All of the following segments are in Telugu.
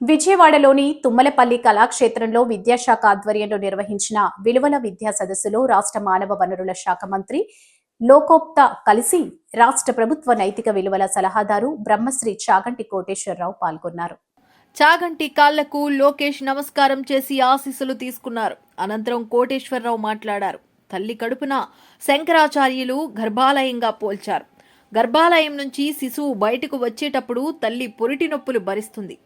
విజయవాడలోని తుమ్మలపల్లి కళాక్షేత్రంలో విద్యాశాఖ ఆధ్వర్యంలో నిర్వహించిన విలువల విద్యా సదస్సులో రాష్ట్ర మానవ వనరుల శాఖ మంత్రి లోకోక్త కలిసి రాష్ట్ర ప్రభుత్వ నైతిక విలువల సలహాదారు బ్రహ్మశ్రీ చాగంటి కోటేశ్వరరావు పాల్గొన్నారు. చాగంటి కాళ్ళకు లోకేష్ నమస్కారం చేసి ఆశీస్సులు తీసుకున్నారు. అనంతరం కోటేశ్వరరావు మాట్లాడారు. తల్లి కడుపున శంకరాచార్యులు గర్భాలయంగా పోల్చారు. గర్భాలయం నుంచి శిశువు బయటకు వచ్చేటప్పుడు తల్లి పొరిటి నొప్పులు భరిస్తుంది.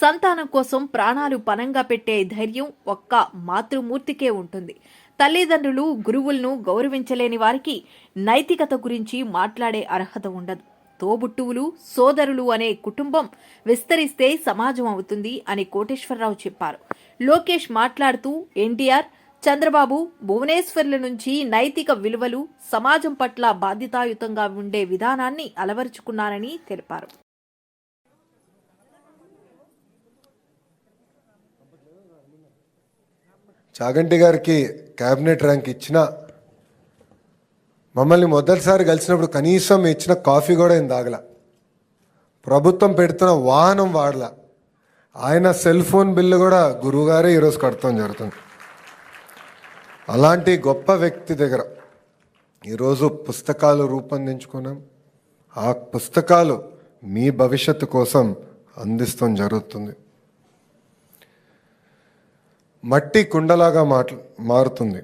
సంతానం కోసం ప్రాణాలు పనంగా పెట్టే ధైర్యం ఒక్క మాతృమూర్తికే ఉంటుంది. తల్లిదండ్రులు గురువులను గౌరవించలేని వారికి నైతికత గురించి మాట్లాడే అర్హత ఉండదు. తోబుట్టువులు సోదరులు అనే కుటుంబం విస్తరిస్తే సమాజం అవుతుంది అని కోటేశ్వరరావు చెప్పారు. లోకేష్ మాట్లాడుతూ ఎన్టీఆర్ చంద్రబాబు భువనేశ్వర్ల నుంచి నైతిక విలువలు సమాజం పట్ల బాధ్యతాయుతంగా ఉండే విధానాన్ని అలవరుచుకున్నారని తెలిపారు. చాగంటి గారికి క్యాబినెట్ ర్యాంక్ ఇచ్చిన మమ్మల్ని మొదటిసారి కలిసినప్పుడు కనీసం ఇచ్చిన కాఫీ కూడా ఏం తాగల. ప్రభుత్వం పెడుతున్న వాహనం వాడలా. ఆయన సెల్ ఫోన్ బిల్లు కూడా గురువుగారే ఈరోజు కడతాం జరుగుతుంది. అలాంటి గొప్ప వ్యక్తి దగ్గర ఈరోజు పుస్తకాలు రూపొందించుకున్నాం. ఆ పుస్తకాలు మీ భవిష్యత్తు కోసం అందిస్తాం జరుగుతుంది. మట్టి కుండలాగా మాట్ల మారుతుంది.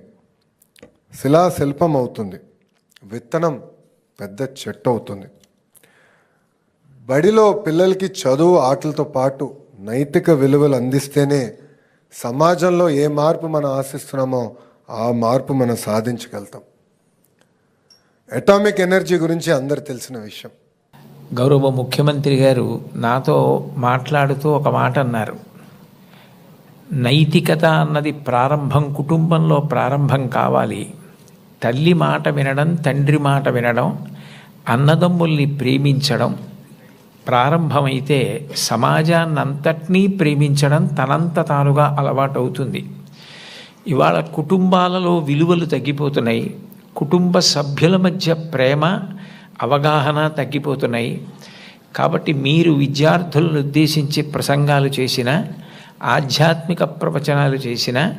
శిలా శిల్పం అవుతుంది. విత్తనం పెద్ద చెట్టు అవుతుంది. బడిలో పిల్లలకి చదువు ఆటలతో పాటు నైతిక విలువలు అందిస్తేనే సమాజంలో ఏ మార్పు మనం ఆశిస్తున్నామో ఆ మార్పు మనం సాధించగలుగుతాం. అటామిక్ ఎనర్జీ గురించి అందరు తెలిసిన విషయం. గౌరవ ముఖ్యమంత్రి గారు నాతో మాట్లాడుతూ ఒక మాట అన్నారు. నైతికత అన్నది ప్రారంభం కుటుంబంలో ప్రారంభం కావాలి. తల్లి మాట వినడం తండ్రి మాట వినడం అన్నదమ్ముల్ని ప్రేమించడం ప్రారంభమైతే సమాజాన్నంతటినీ ప్రేమించడం తనంత తానుగా అలవాటవుతుంది. ఇవాళ కుటుంబాలలో విలువలు తగ్గిపోతున్నాయి. కుటుంబ సభ్యుల మధ్య ప్రేమ అవగాహన తగ్గిపోతున్నాయి. కాబట్టి మీరు విద్యార్థులను ఉద్దేశించి ప్రసంగాలు చేసిన ఆధ్యాత్మిక ప్రవచనాలు చేసిన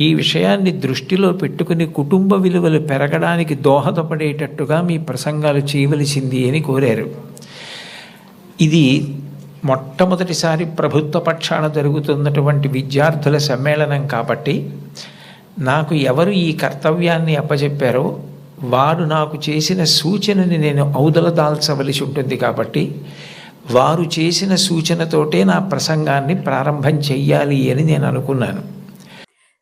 ఈ విషయాన్ని దృష్టిలో పెట్టుకుని కుటుంబ విలువలు పెరగడానికి దోహదపడేటట్టుగా మీ ప్రసంగాలు చేయవలసింది అని కోరారు. ఇది మొట్టమొదటిసారి ప్రభుత్వ పక్షాన జరుగుతున్నటువంటి విద్యార్థుల సమ్మేళనం కాబట్టి నాకు ఎవరు ఈ కర్తవ్యాన్ని అప్పచెప్పారో వారు నాకు చేసిన సూచనని నేను ఔదలదాల్చవలసి ఉంటుంది కాబట్టి వారు చేసిన సూచనతోటే నా ప్రసంగాన్ని ప్రారంభం చెయ్యాలి అని నేను అనుకున్నాను.